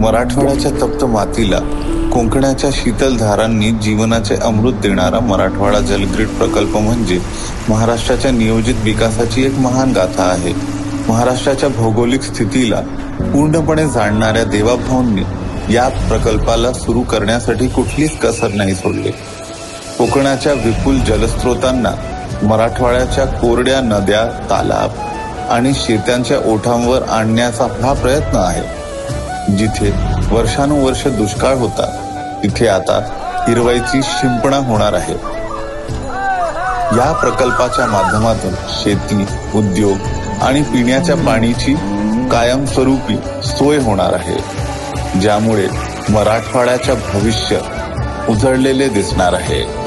मराठवाड्याच्या तप्त मातीला कोकणाच्या शीतल धारांनी जीवनाचे अमृत देणारा मराठवाडा जलग्रीड प्रकल्प म्हणजे महाराष्ट्राच्या नियोजित विकासाची एक महान गाथा आहे. महाराष्ट्राच्या भौगोलिक स्थितीला पूर्णपणे जाणणाऱ्या देवाभाऊंनी या प्रकल्पाला सुरू करण्यासाठी कुठलीच कसर नाही सोडली. कोकणाच्या विपुल जलस्रोतांना मराठवाड्याच्या कोरड्या नद्या तालाब आणि शेत्यांच्या ओठांवर आणण्याचा हा प्रयत्न आहे. जिथे वर्षानुवर्ष दुष्काळ होता तिथे आता हिरवाईची शिंपणा होणार आहे. या प्रकल्पाच्या माध्यमातून शेती उद्योग आणि पिण्याच्या पाणीची कायमस्वरूपी सोय होणार आहे ज्यामुळे मराठवाड्याच्या भविष्य उजळलेले दिसणार आहे.